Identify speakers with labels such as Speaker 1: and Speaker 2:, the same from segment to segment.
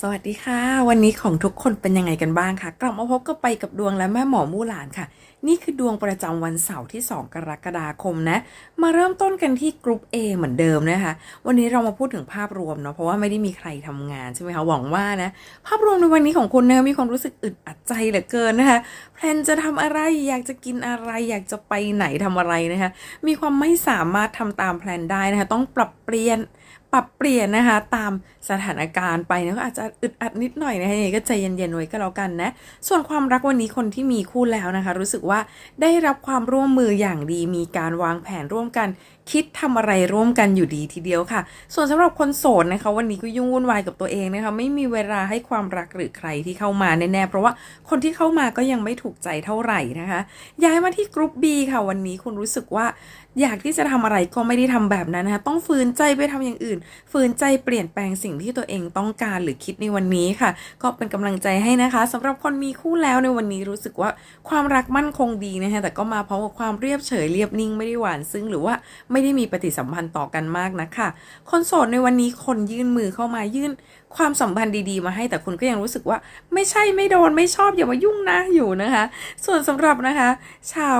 Speaker 1: สวัสดีค่ะ วันนี้ของทุกคนเป็นยังไงกันบ้างคะกลับมาพบกับไปกับดวงและแม่หมอมู่หลานค่ะ นี่คือดวงประจำวันเสาร์ที่ 2 กรกฎาคมนะ มาเริ่มต้นกันที่กรุ๊ป A เหมือนเดิมนะคะ วันนี้เรามาพูดถึงภาพรวมเนาะ เพราะว่าไม่ได้มีใครทำงานใช่ไหมคะ หวังว่านะ ภาพรวมในวันนี้ของคุณเนี่ยมีความรู้สึกอึดอัดใจเหลือเกินนะคะ แพลนจะทำอะไร อยากจะกินอะไร อยากจะไปไหนทำอะไรนะคะ มีความไม่สามารถทำตามแพลนได้นะคะ ต้องปรับเปลี่ยนปรับเปลี่ยนนะคะตามสถานการณ์ไปนะก็อาจจะอึดอัดนิดหน่อยนะคะยังไงก็ใจเย็นๆไว้ก็แล้วกันนะ ส่วนความรักวันนี้คนที่มีคู่แล้วนะคะ รู้สึกว่าได้รับความร่วมมืออย่างดีมีการวางแผนร่วมกัน คิดทำอะไรร่วมกันอยู่ดีทีเดียวค่ะ ส่วนสำหรับคนโสดนะคะ วันนี้ก็ยุ่งวุ่นวายกับตัวเองนะคะ ไม่มีเวลาให้ความรักหรือใครที่เข้ามาแน่ๆเพราะว่าคนที่เข้ามาก็ยังไม่ถูกใจเท่าไหร่นะคะ ย้ายมาที่กรุ๊ป B ค่ะ วันนี้คุณรู้สึกว่าอยากที่จะทำอะไรก็ไม่ได้ทำแบบนั้นนะคะ ต้องฝืนใจไปทำอย่างอื่น ฝืนใจเปลี่ยนแปลงสิ่งที่ตัวเองต้องการหรือคิดในวันนี้ค่ะ ก็เป็นกำลังใจให้นะคะสำหรับคนมีคู่แล้วในวันนี้รู้สึกว่าความรักมั่นคงดีนะคะแต่ก็มาพร้อมกับความเรียบเฉยเรียบนิ่งไม่ได้หวานซึ้งหรือว่าไม่ได้มีปฏิสัมพันธ์ต่อกันมากนะคะคนโสดในวันนี้คนยื่นมือเข้ามายื่นความสัมพันธ์ดีๆ มาให้แต่คุณก็ยังรู้สึกว่า ไม่ใช่ไม่โดนไม่ชอบอย่ามายุ่งนะอยู่นะคะ ส่วนสำหรับนะคะ ชาว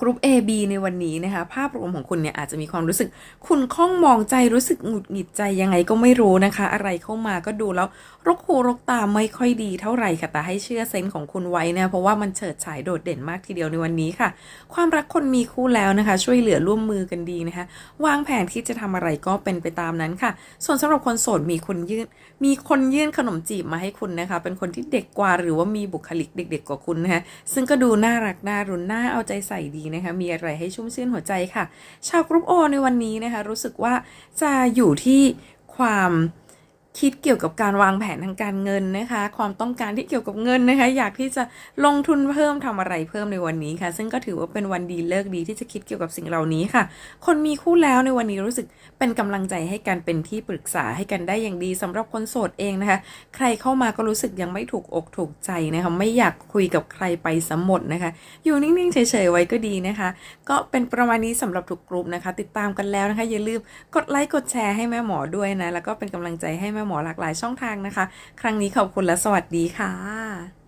Speaker 1: กรุ๊ป A B ในวันนี้นะคะ ภาพรวมของคุณเนี่ยอาจจะมีความรู้สึก คุณข้องมองใจรู้สึกหงุดหงิดใจยังไงก็ไม่รู้นะคะ อะไรเข้ามาก็ดูแล้ว รกหูรกตาไม่ค่อยดีเท่าไหร่ค่ะแต่ให้เชื่อเซนส์ของคุณไว้นะเพราะว่ามันเฉิดฉายโดดเด่นมากทีเดียวในวันนี้ค่ะ ความรักคนมีคู่แล้วนะคะ ช่วยเหลือร่วมมือกันดีนะคะ วางแผนที่จะทำอะไรก็เป็นไปตามนั้นค่ะ ส่วนสำหรับคนโสดมีคนยื่น มีคนยื่นขนมจีบมาให้คุณนะคะ เป็นคนที่เด็กกว่าหรือว่ามีบุคลิกเด็ก ๆ กว่าคุณนะคะซึ่งก็ดูน่ารักน่ารุนน่าเอาใจใส่ดีนะคะมีอะไรให้ชุ่มชื่นหัวใจค่ะ ชาวกรุ๊ปโอในวันนี้นะคะรู้สึกว่าจะอยู่ที่ความ คิดเกี่ยวกับการวางแผนทางการเงินนะคะ ความต้องการที่เกี่ยวกับเงินนะคะ อยากที่จะลงทุนเพิ่มทำอะไรเพิ่มในวันนี้ค่ะ ซึ่งก็ถือว่าเป็นวันดีเลิกดีที่จะคิดเกี่ยวกับสิ่งเหล่านี้ค่ะ คนมีคู่แล้วในวันนี้รู้สึกเป็นกำลังใจให้กันเป็นที่ปรึกษาให้กันได้อย่างดีสำหรับคนโสดเองนะคะ ใครเข้ามาก็รู้สึกยังไม่ถูกอกถูกใจนะคะ ไม่อยากคุยกับใครไปสมหมดนะคะ อยู่นิ่งๆเฉยๆไว้ก็ดีนะคะ ก็เป็นประมาณนี้สำหรับทุกกลุ่มนะคะ ติดตามกันแล้วนะคะอย่าลืมกดไลค์กดแชร์ให้แม่หมอด้วยนะแล้วก็เป็นกำลังใจให้แม่หมอหลากหลายช่องทางนะคะ ครั้งนี้ขอบคุณและสวัสดีค่ะ